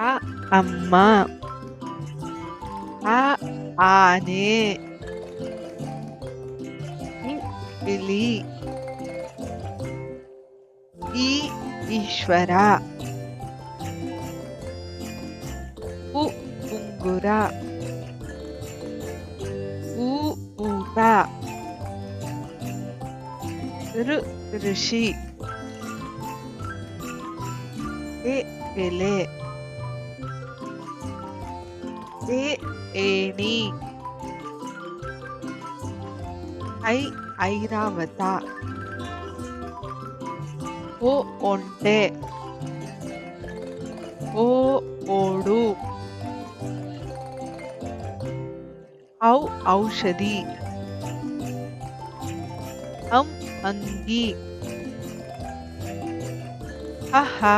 అ అమ్మ. ఆ ఆనే. ఇలి ఈ ఈశ్వర. ఉ ఉంగుర. ఉ ఊట ఋ ఋషి. ఎ ఎలే జే ఏని ఐ ఐరావత ఓ ఒంటె ఓ ఓడు ఔ ఔషధి అం అంగి ఆహా